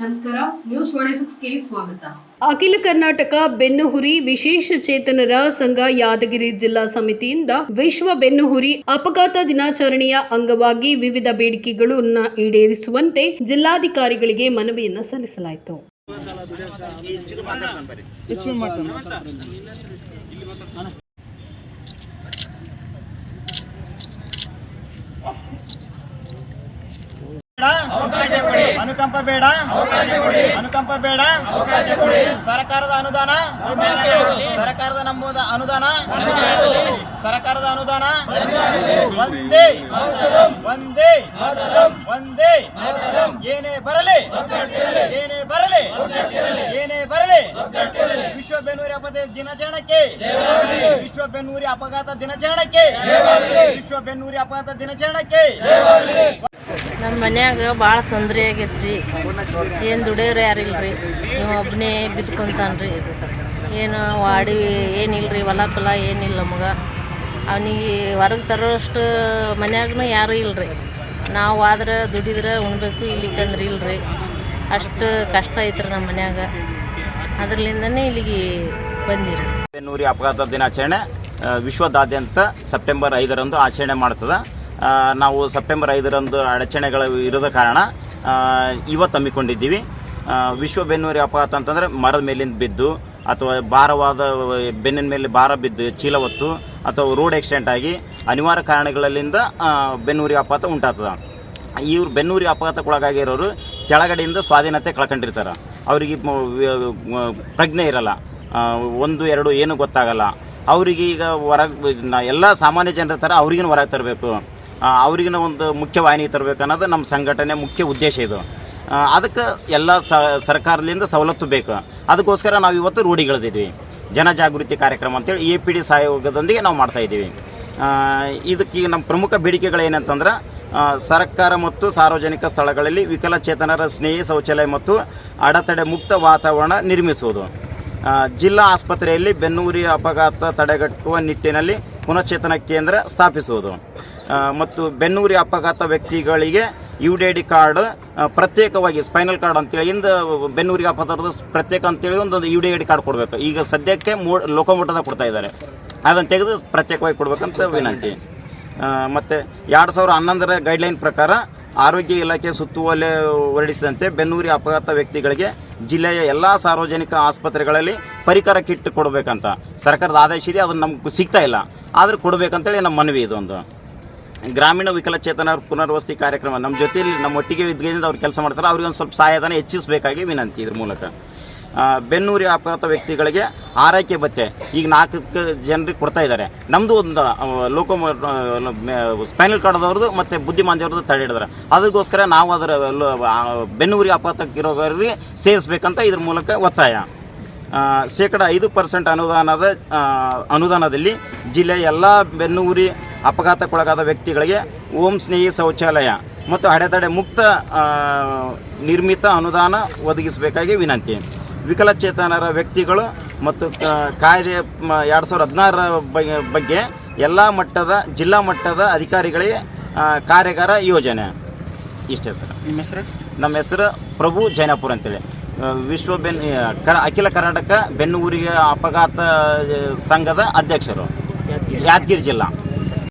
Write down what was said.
ನಮಸ್ಕಾರ news K ಸ್ವಾಗತ. ಅಖಿಲ ಕರ್ನಾಟಕ ಬೆನ್ನುಹುರಿ ವಿಶೇಷ ಚೇತನರ ಸಂಘ ಯಾದಗಿರಿ ಜಿಲ್ಲಾ ಸಮಿತಿಯಿಂದ ವಿಶ್ವ ಬೆನ್ನುಹುರಿ ಅಪಘಾತ ದಿನಾಚರಣೆಯ ಅಂಗವಾಗಿ ವಿವಿಧ ಬೇಡಿಕೆಗಳನ್ನು ಈಡೇರಿಸುವಂತೆ ಜಿಲ್ಲಾಧಿಕಾರಿಗಳಿಗೆ ಮನವಿಯನ್ನು ಸಲ್ಲಿಸಲಾಯಿತು. ಅನುಕಂಪ ಬೇಡ. ಅನುಕಂಪ ಬೇಡ. ಸರ್ಕಾರದ ಅನುದಾನ. ಸರ್ಕಾರದ ನಮ್ಮದ ಅನುದಾನ. ಸರ್ಕಾರದ ಅನುದಾನ. ಒಂದೇ ಒಂದೇ ಒಂದೇ ಏನೇ ಬರಲಿ. ಏನೇ ಬರಲಿ. ಏನೇ ಬರಲಿ. ವಿಶ್ವ ಬೆನ್ನೂರಿ ಅಪಘಾತ ದಿನಾಚರಣಕ್ಕೆ ವಿಶ್ವ ಬೆನ್ನೂರಿ ಅಪಘಾತ ದಿನಾಚರಣಕ್ಕೆ ವಿಶ್ವ ಬೆನ್ನೂರಿ ಅಪಘಾತ ದಿನಾಚರಣೆಗೆ. ನಮ್ಮ ಮನ್ಯಾಗ ಭಾಳ ತೊಂದರೆ ಆಗೈತ್ರಿ. ಏನು ದುಡಿಯೋರು ಯಾರಿಲ್ರಿ? ನೀವು ಒಬ್ಬನೇ ಬಿದ್ಕೊಂತಾನ್ರಿ. ಏನು ವಾಡಿ ಏನಿಲ್ರಿ, ಹೊಲ ಫಲ ಏನಿಲ್ಲ ನಮಗೆ. ಅವನಿಗೆ ಹೊರಗೆ ತರೋಷ್ಟು ಮನ್ಯಾಗೂ ಯಾರೂ ಇಲ್ರಿ. ನಾವು ಆದ್ರೆ ದುಡಿದ್ರೆ ಉಣ್ಬೇಕು, ಇಲ್ಲಿಕಂದ್ರೆ ಇಲ್ರಿ. ಅಷ್ಟು ಕಷ್ಟ ಐತ್ರಿ ನಮ್ಮ ಮನ್ಯಾಗ. ಅದರಲ್ಲಿಂದನೇ ಇಲ್ಲಿಗೆ ಬಂದಿರಿ. ಬೆನ್ನೂರಿ ಅಪಘಾತ ದಿನಾಚರಣೆ ವಿಶ್ವದಾದ್ಯಂತ ಸೆಪ್ಟೆಂಬರ್ ಐದರಂದು ಆಚರಣೆ ಮಾಡ್ತದೆ. ನಾವು ಸೆಪ್ಟೆಂಬರ್ ಐದರಂದು ಅಡಚಣೆಗಳು ಇರೋದ ಕಾರಣ ಇವತ್ತು ಹಮ್ಮಿಕೊಂಡಿದ್ದೀವಿ. ವಿಶ್ವ ಬೆನ್ನೂರಿ ಅಪಘಾತ ಅಂತಂದರೆ ಮರದ ಮೇಲಿಂದ ಬಿದ್ದು, ಅಥವಾ ಭಾರವಾದ ಬೆನ್ನಿನ ಮೇಲೆ ಭಾರ ಬಿದ್ದು ಚೀಲ ಹೊತ್ತು ಅಥವಾ ರೋಡ್ ಆಕ್ಸಿಡೆಂಟ್ ಆಗಿ ಅನಿವಾರ್ಯ ಕಾರಣಗಳಿಂದ ಬೆನ್ನೂರಿ ಅಪಘಾತ ಉಂಟಾಗ್ತದೆ. ಇವ್ರು ಬೆನ್ನೂರಿ ಅಪಘಾತಕ್ಕೊಳಗಾಗಿರೋರು ಕೆಳಗಡೆಯಿಂದ ಸ್ವಾಧೀನತೆ ಕಳ್ಕೊಂಡಿರ್ತಾರೆ. ಅವರಿಗೆ ಪ್ರಜ್ಞೆ ಇರಲ್ಲ. ಒಂದು, ಎರಡು, ಏನು ಗೊತ್ತಾಗಲ್ಲ. ಅವರಿಗೆ ಈಗ ಹೊರಗೆ ಎಲ್ಲ ಸಾಮಾನ್ಯ ಜನರ ಥರ ಅವ್ರಿಗಿನ ಹೊರಗೆ ತರಬೇಕು? ಅವ್ರಿಗಿನ ಒಂದು ಮುಖ್ಯ ವಾಹಿನಿ ತರಬೇಕು ಅನ್ನೋದು ನಮ್ಮ ಸಂಘಟನೆ ಮುಖ್ಯ ಉದ್ದೇಶ ಇದು. ಅದಕ್ಕೆ ಎಲ್ಲ ಸರ್ಕಾರದಿಂದ ಸವಲತ್ತು ಬೇಕು. ಅದಕ್ಕೋಸ್ಕರ ನಾವು ಇವತ್ತು ರೂಢಿಗಳಿದ್ದೀವಿ. ಜನಜಾಗೃತಿ ಕಾರ್ಯಕ್ರಮ ಅಂತೇಳಿ ಎ ಪಿ ಡಿ ಸಹಯೋಗದೊಂದಿಗೆ ನಾವು ಮಾಡ್ತಾ ಇದ್ದೀವಿ. ಆ, ಇದಕ್ಕೆ ಈಗ ನಮ್ಮ ಪ್ರಮುಖ ಬೇಡಿಕೆಗಳೇನಂತಂದ್ರೆ ಸರ್ಕಾರ ಮತ್ತು ಸಾರ್ವಜನಿಕ ಸ್ಥಳಗಳಲ್ಲಿ ವಿಕಲಚೇತನರ ಸ್ನೇಹಿ ಶೌಚಾಲಯ ಮತ್ತು ಅಡೆತಡೆ ಮುಕ್ತ ವಾತಾವರಣ ನಿರ್ಮಿಸುವುದು. ಜಿಲ್ಲಾ ಆಸ್ಪತ್ರೆಯಲ್ಲಿ ಬೆನ್ನೂರಿ ಅಪಘಾತ ತಡೆಗಟ್ಟುವ ನಿಟ್ಟಿನಲ್ಲಿ ಪುನಶ್ಚೇತನ ಕೇಂದ್ರ ಸ್ಥಾಪಿಸುವುದು. ಮತ್ತು ಬೆನ್ನೂರಿ ಅಪಘಾತ ವ್ಯಕ್ತಿಗಳಿಗೆ U D I D card ಪ್ರತ್ಯೇಕವಾಗಿ ಸ್ಪೈನಲ್ ಕಾರ್ಡ್ ಅಂತೇಳಿ, ಇಂದ ಬೆನ್ನೂರಿಗೆ ಅಪಘಾತದ ಪ್ರತ್ಯೇಕ ಅಂತೇಳಿ ಒಂದು U D I D card ಕೊಡಬೇಕು. ಈಗ ಸದ್ಯಕ್ಕೆ ಮೋ ಲೋಕೋಮೋಟದಾಗ ಕೊಡ್ತಾ ಇದ್ದಾರೆ. ಅದನ್ನು ತೆಗೆದು ಪ್ರತ್ಯೇಕವಾಗಿ ಕೊಡಬೇಕಂತ ವಿನಂತಿ. ಮತ್ತು ಎರಡು ಸಾವಿರ ಹನ್ನೊಂದರ ಗೈಡ್ಲೈನ್ ಪ್ರಕಾರ ಆರೋಗ್ಯ ಇಲಾಖೆ ಸುತ್ತುವಲೆ ಹೊರಡಿಸಿದಂತೆ ಬೆನ್ನೂರಿ ಅಪಘಾತ ವ್ಯಕ್ತಿಗಳಿಗೆ ಜಿಲ್ಲೆಯ ಎಲ್ಲ ಸಾರ್ವಜನಿಕ ಆಸ್ಪತ್ರೆಗಳಲ್ಲಿ ಪರಿಕರ ಕಿಟ್ ಕೊಡಬೇಕಂತ. ಸರ್ಕಾರದ ಆದೇಶ ಇದೆ, ಅದನ್ನು ನಮ್ಗೆ ಸಿಗ್ತಾ ಇಲ್ಲ. ಆದರೂ ಕೊಡಬೇಕಂತೇಳಿ ನಮ್ಮ ಮನವಿ ಇದೊಂದು ಗ್ರಾಮೀಣ ವಿಕಲಚೇತನರ ಪುನರ್ವಸತಿ ಕಾರ್ಯಕ್ರಮ. ನಮ್ಮ ಜೊತೆಯಲ್ಲಿ ನಮ್ಮ ಒಟ್ಟಿಗೆ ಇದ್ದಿಂದ ಅವ್ರು ಕೆಲಸ ಮಾಡ್ತಾರೆ. ಅವ್ರಿಗೆ ಒಂದು ಸ್ವಲ್ಪ ಸಹಾಯಧನ ಹೆಚ್ಚಿಸಬೇಕಾಗಿ ವಿನಂತಿ ಇದ್ರ ಮೂಲಕ. ಬೆನ್ನೂರಿ ಅಪಘಾತ ವ್ಯಕ್ತಿಗಳಿಗೆ ಆರೈಕೆ ಭತ್ತೆ. ಈಗ ನಾಲ್ಕು ಜನರಿಗೆ ಕೊಡ್ತಾ ಇದ್ದಾರೆ. ನಮ್ಮದು ಒಂದು ಲೋಕೋ ಸ್ಪೈನಲ್ ಕಾರ್ಡ್ದವ್ರದ್ದು ಮತ್ತು ಬುದ್ಧಿಮಾಂದ್ಯವ್ರದ್ದು ತಡೆ ಹಿಡಿದಾರೆ. ಅದಕ್ಕೋಸ್ಕರ ನಾವು ಅದರ ಬೆನ್ನೂರಿ ಅಪಘಾತಕ್ಕಿರೋರಿಗೆ ಸೇರಿಸ್ಬೇಕಂತ ಇದ್ರ ಮೂಲಕ ಒತ್ತಾಯ. ಶೇಕಡ ಐದು ಪರ್ಸೆಂಟ್ ಅನುದಾನದ ಅನುದಾನದಲ್ಲಿ ಜಿಲ್ಲೆಯ ಎಲ್ಲ ಬೆನ್ನೂರಿ ಅಪಘಾತಕ್ಕೊಳಗಾದ ವ್ಯಕ್ತಿಗಳಿಗೆ ಓಂ ಸ್ನೇಹಿ ಶೌಚಾಲಯ ಮತ್ತು ಅಡೆತಡೆ ಮುಕ್ತ ನಿರ್ಮಿತ ಅನುದಾನ ಒದಗಿಸಬೇಕಾಗಿ ವಿನಂತಿ. ವಿಕಲಚೇತನರ ವ್ಯಕ್ತಿಗಳು ಮತ್ತು ಕಾಯ್ದೆ ಎರಡು ಸಾವಿರದ ಹದಿನಾರರ ಬಗ್ಗೆ ಎಲ್ಲ ಮಟ್ಟದ ಜಿಲ್ಲಾ ಮಟ್ಟದ ಅಧಿಕಾರಿಗಳಿಗೆ ಕಾರ್ಯಾಗಾರ ಯೋಜನೆ. ಇಷ್ಟೇ ಸರ್. ನಿಮ್ಮ ಹೆಸರು? ನಮ್ಮ ಹೆಸರು ಪ್ರಭು ಜೈನಾಪುರ್ ಅಂತೇಳಿ. ವಿಶ್ವ ಬೆನ್ ಅಖಿಲ ಕರ್ನಾಟಕ ಬೆನ್ನೂರಿಗೆ ಅಪಘಾತ ಸಂಘದ ಅಧ್ಯಕ್ಷರು. ಯಾದಗಿರಿ ಜಿಲ್ಲಾ.